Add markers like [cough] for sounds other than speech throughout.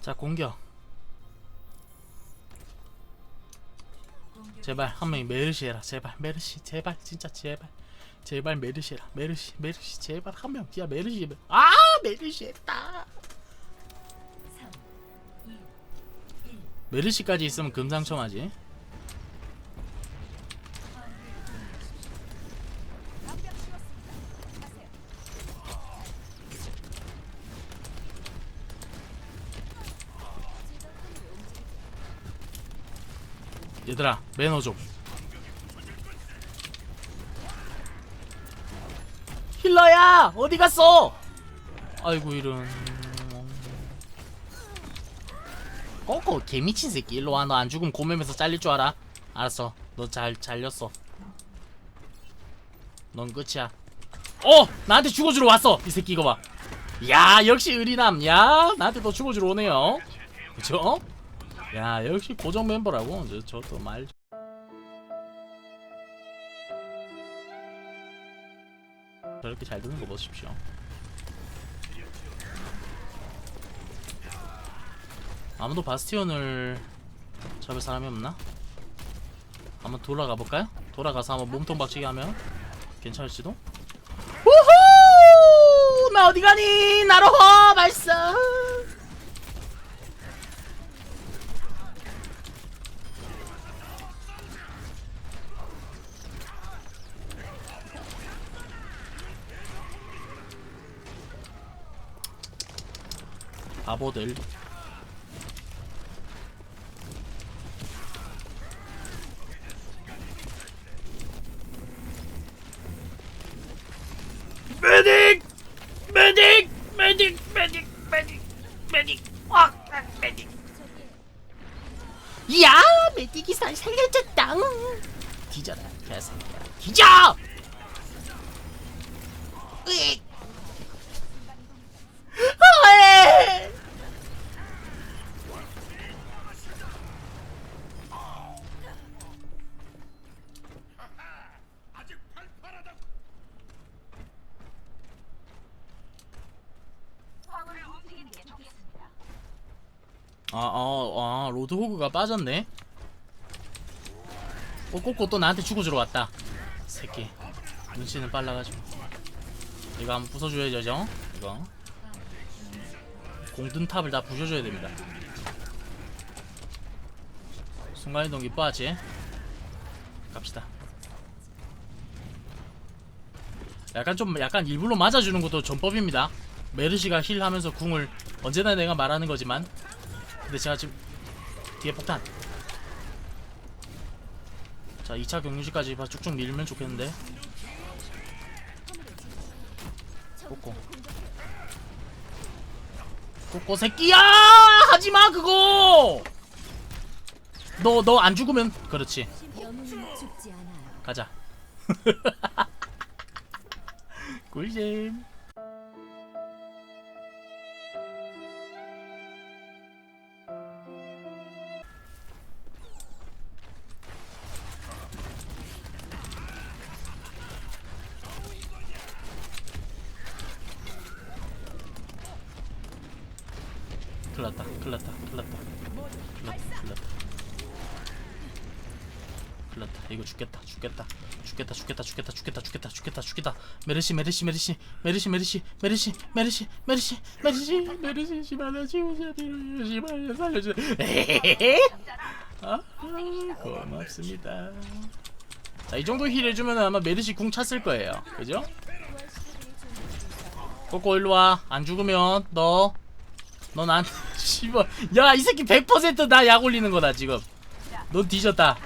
자 공격. 제발 한 명이 메르시 해라. 제발 메르시 제발 진짜 제발. 제발 메르시 해라. 메르시 메르시 제발. 한명 진짜 메르시. 아 메르시 했다. 메르시까지 있으면 금상첨화지 얘들아 매너 좀. 힐러야 어디 갔어? 아이고 이런. 꼬꼬 개미친 새끼. 일로 와 너 안 죽으면 고매면서 잘릴 줄 알아. 알았어 너 잘 잘렸어. 넌 끝이야. 어 나한테 죽어주러 왔어 이 새끼 이거 봐야 역시 의리남. 야 나한테 또 죽어주러 오네요. 그쵸 야 역시 고정 멤버라고 저또 말. 저렇게 잘 드는 거 보십시오. 아무도 바스티온을 잡을 사람이 없나? 한번 돌아가 볼까요? 돌아가서 한번 몸통 박치기 하면 괜찮을지도. 우후! 나 어디 가니? 나로 허 발사. 바보들 메딕! 메딕! 메딕! 메딕! 메딕! 메딕! 아! 메딕! 야! 메딕이 살 살려줬다! 뒤져라, 개새끼야. 뒤져! 으익! 어이! 아, 아, 아, 로드호그가 빠졌네. 꼬꼬꼬 또 나한테 죽어주러 왔다. 새끼. 눈치는 빨라가지고. 이거 한번 부숴줘야죠, 이거. 공든탑을 다 부셔줘야 됩니다. 순간이동기 빠지. 갑시다. 약간 좀 약간 일부러 맞아주는 것도 전법입니다. 메르시가 힐하면서 궁을 언제나 내가 말하는 거지만 근데 제가 지금 뒤에 폭탄. 자 2차 경유지까지 봐 쭉쭉 밀면 좋겠는데. 꼬꼬 꼬꼬 새끼야! 하지마 그거! 너 너 안 죽으면 그렇지. 가자. [laughs] 꿀잼 죽겠다 죽겠다 메르시 메르시 메르시 메르시 메르시 메르시 메르시 메르시 메르시 메르시 시바나 지우세요 에헤헤헤 아 고맙습니다 자 이 정도 힐 해주면 아마 메르시 궁 찼을 거예요 그죠? 꼬꼬 일로와 안 죽으면 너 넌안 씨발 야 이 새끼 100%나 약 올리는 거다 지금 넌 뒤졌다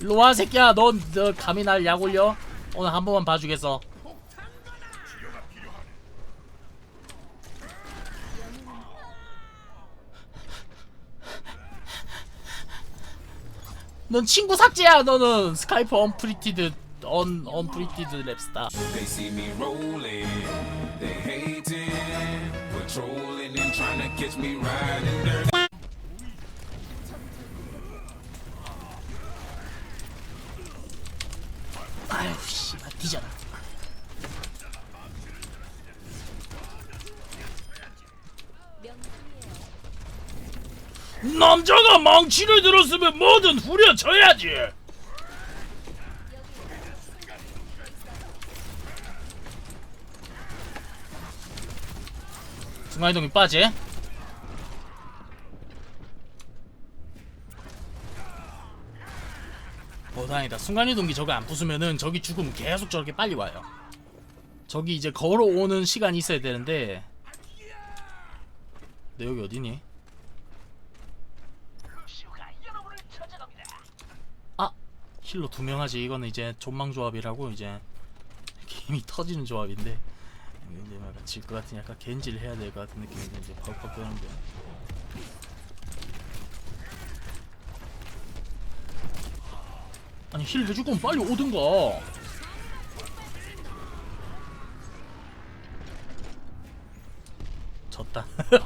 일로 와 새끼야 넌 너 감히 날 약 올려 오늘 한 번만 봐주겠어 넌 친구 삭제야 너는 스카이프 언프리티드 언 언프리티드 랩스타 They see me rolling, they hating, patrolling and trying to catch me riding dirty. 아유 씨발 뒤져라 남자가 망치를 들었으면 뭐든 후려쳐야지. 순간이동이 빠지. 어 다행이다. 순간이동기 저거 안 부수면은 저기 죽으면 계속 저렇게 빨리 와요. 저기 이제 걸어오는 시간이 있어야 되는데. 내 여기 어디니? 아 힐러 두 명 하지 이거는 이제 존망 조합이라고 이제 게임이 터지는 조합인데 이제 막 질것 같은 약간 겐지를 해야 될 것 같은 느낌이 이제 퍽퍽 드는데 아니 힐 해줄 거면 빨리 오든가 졌다. [laughs]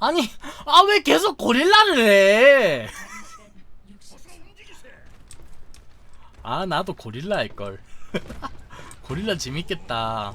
아니 아 왜 계속 고릴라를 해? 아 나도 고릴라 할걸 [laughs] 고릴라 재밌겠다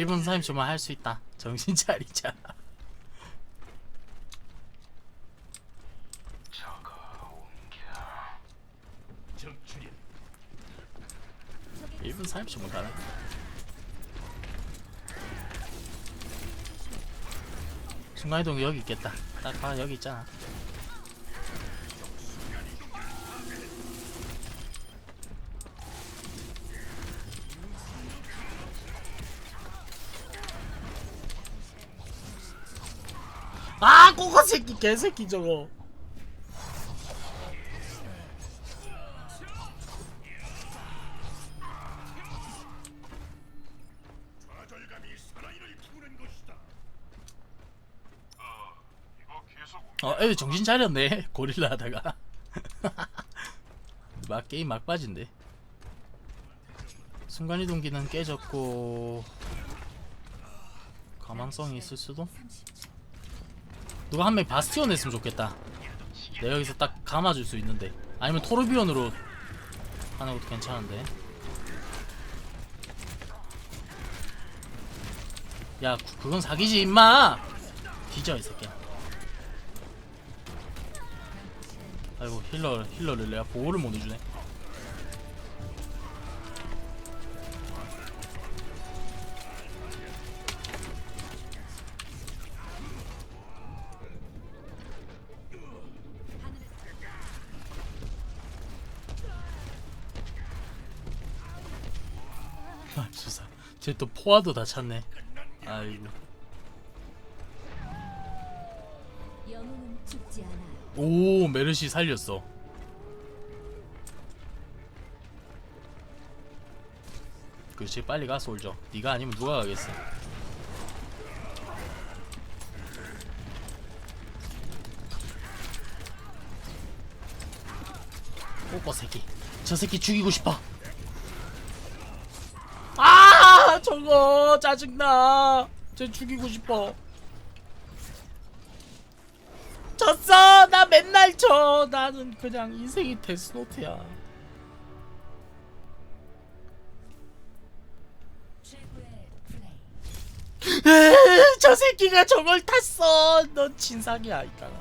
1분 30초만 할 수 있다. 정신 차리자. 적출현 1분 30초만 가라 순간이동 여기 있겠다. 딱 봐 여기 있잖아 아 꼬거 새끼 개새끼 저거 어, 애들 정신 차렸네. [laughs] 고릴라 하다가. [laughs] 막 게임 막 빠진대. 순간이동기는 깨졌고 가망성이 있을 수도. 누가 한 명 바스티온 했으면 좋겠다. 내가 여기서 딱 감아줄 수 있는데. 아니면 토르비온으로 하는 것도 괜찮은데. 야, 그- 그건 사기지 임마. 뒤져 이 새끼야. 아이고 힐러 힐러를 내가 보호를 못 해주네. 포화도 다 찼네. 아이고. 오 메르시 살렸어. 그렇지 빨리 가 솔져. 네가 아니면 누가 가겠어. 꼬꼬 새끼. 저 새끼 죽이고 싶어. 아 저거 짜증나. 쟤 죽이고 싶어. 졌어 나 맨날 져 나는 그냥 인생이 데스노트야. [laughs] 저 새끼가 저걸 탔어. 넌 진상이야 이따가.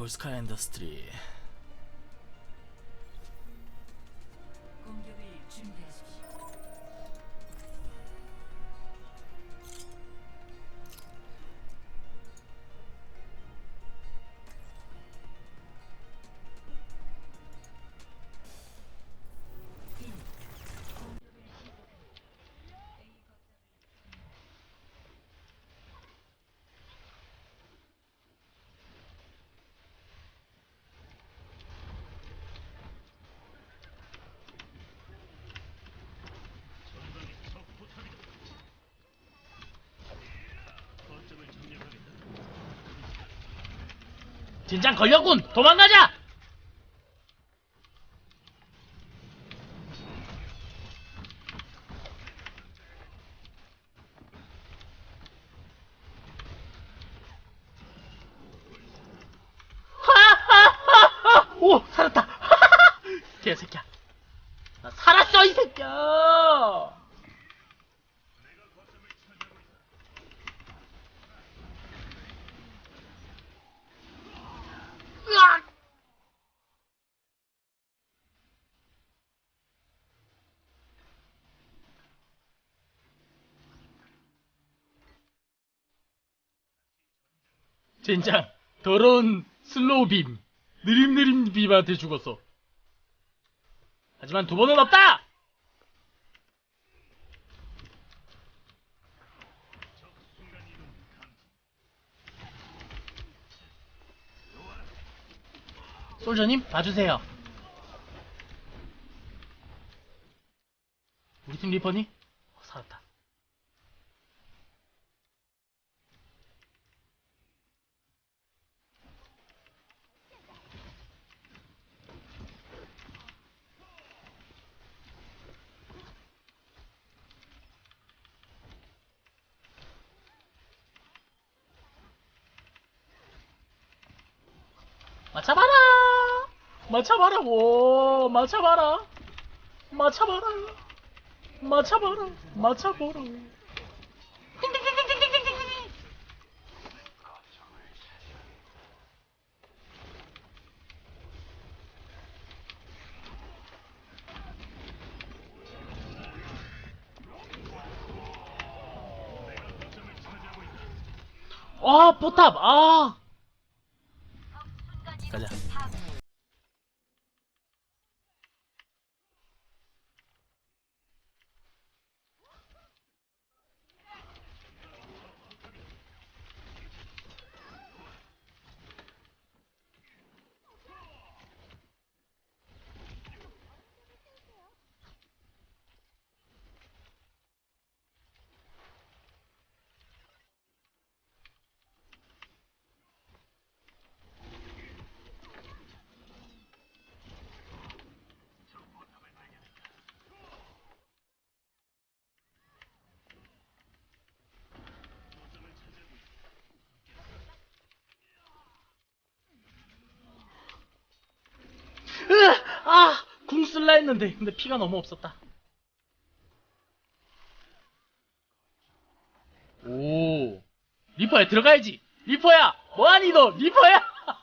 polska industry. 진장 걸렸군. 도망가자. 하하하하! 오 살았다. 개새끼야. 나 살았어 이 새끼야. 으악! 젠장 더러운 슬로우 빔. 느림느림 빔한테 죽었어. 하지만 두 번은 없다! 솔저님 봐주세요. 우리 팀 리퍼니? 어, 살았다 맞춰봐라. 맞춰봐라 오 맞춰봐라. 맞춰봐라. 맞춰봐라. 맞춰보라. 아 포탑. 아. 궁 쓸라 했는데, 근데 피가 너무 없었다. 오, 리퍼야 들어가야지. 리퍼야, 뭐하니 너? 리퍼야. [laughs]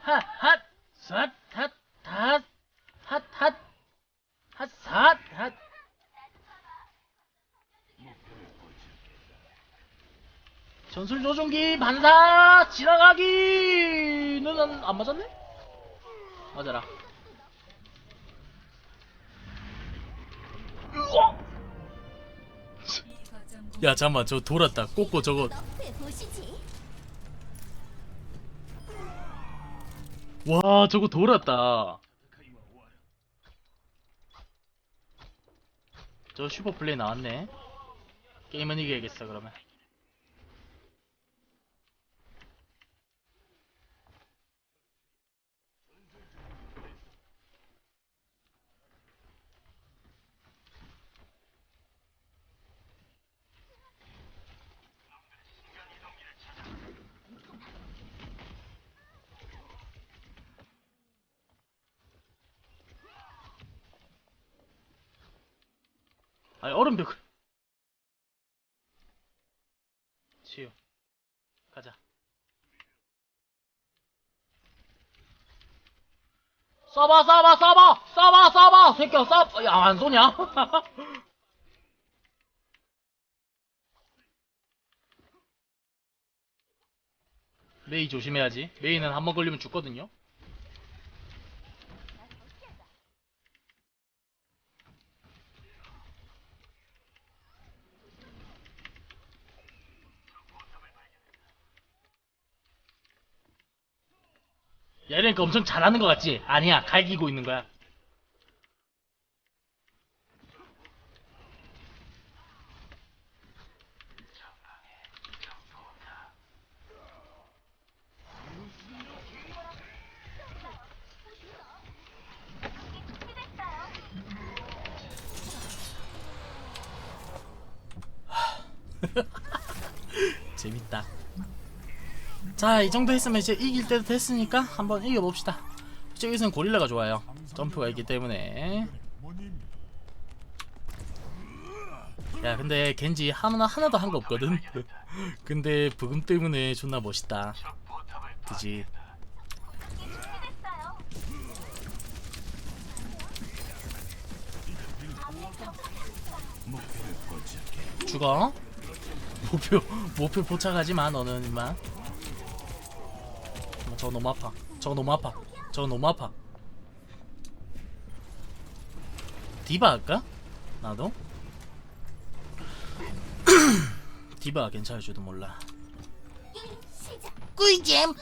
핫, 핫, 삿, 핫, 핫, 핫, 핫, 핫, 삿, 핫. 전술 조종기 반사 지나가기는 안, 안 맞았네? 맞아라. 으어! 야 잠만 저 돌았다. 꼬꼬 저거. 와 저거 돌았다. 저 슈퍼 플레이 나왔네. 게임은 이겨야겠어 그러면. 아니 얼음벽. 치유. 가자. 쏴봐 쏴봐 쏴봐! 쏴봐 쏴봐! 새끼야 쏴! 야안 쏘냐? [laughs] 메이 조심해야지. 메이는 한 번 걸리면 죽거든요 야 이러니까 엄청 잘하는 것 같지? 아니야 갈기고 있는 거야 재밌다 자, 이 정도 했으면 이제 이길 때도 됐으니까 한번 이겨봅시다. 저기서는 고릴라가 좋아요. 점프가 있기 때문에. 야, 근데 겐지 하나 하나도 한 거 없거든. [laughs] 근데 부금 때문에 존나 멋있다. 그지? 죽어? 목표 목표 포착하지 마 너는 임마. 어, 저거 너무 아파. 저거 너무 아파. 저거 너무 아파. 디바 할까? 나도? [clears throat] 디바 괜찮을지도 몰라. 꿀잼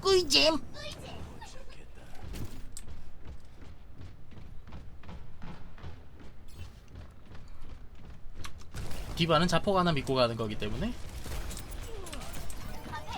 꿀잼 디바는 자폭 하나 믿고 가는 거기 때문에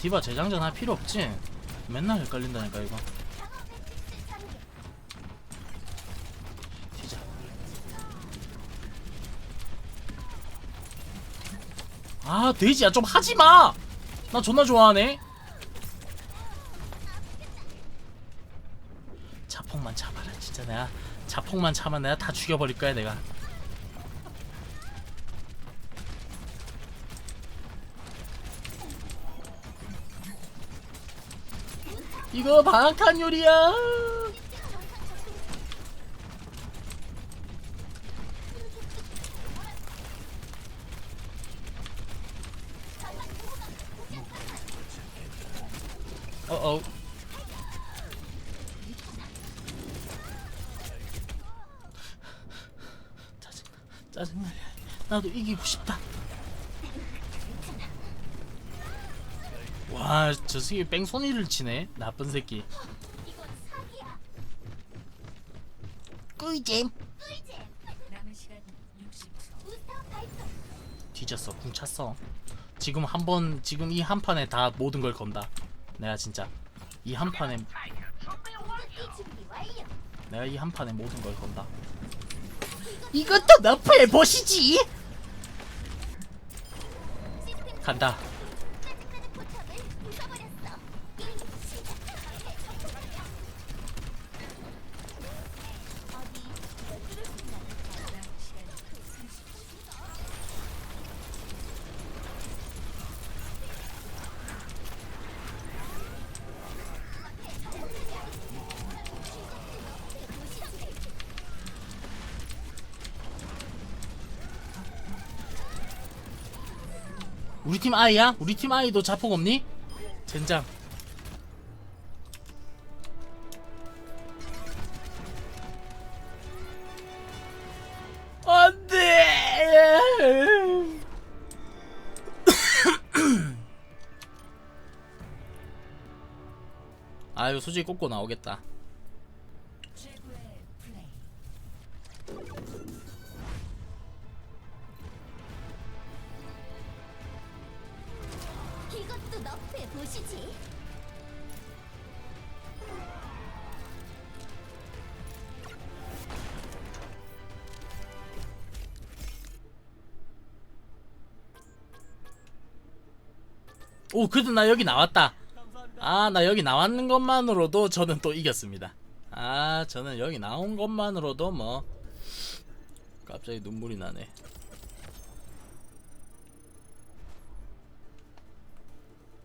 디바 재장전 할 필요 없지? 맨날 헷갈린다니까 이거. 튀자 아 돼지야 좀 하지마! 나 존나 좋아하네. 자폭만 참아라 진짜 내가. 자폭만 참아 내가 다 죽여버릴 거야 내가 이거 방탄 요리야. 어어. 짜증 짜증나. 나도 이기고 싶다. 와, 저 새끼 뺑소니를 치네. 나쁜 새끼. 꿀잼. 남은 시간 60초. 부스터 발동 뒤졌어. 궁 찼어. 지금 한 번, 지금 이 한 판에 다 모든 걸 건다. 내가 진짜 이 한 판에 내가 이 한 판에 모든 걸 건다. 이것도 너프해 보시지. 간다. 우리 팀 아이야? 우리 팀 아이도 자폭 없니? 젠장 안돼 [coughs] 아유 솔직히 꽂고 나오겠다 보시지. 오 그래도 나 여기 나왔다. 아 나 여기 나왔는 것만으로도 저는 또 이겼습니다. 아 저는 여기 나온 것만으로도 뭐 갑자기 눈물이 나네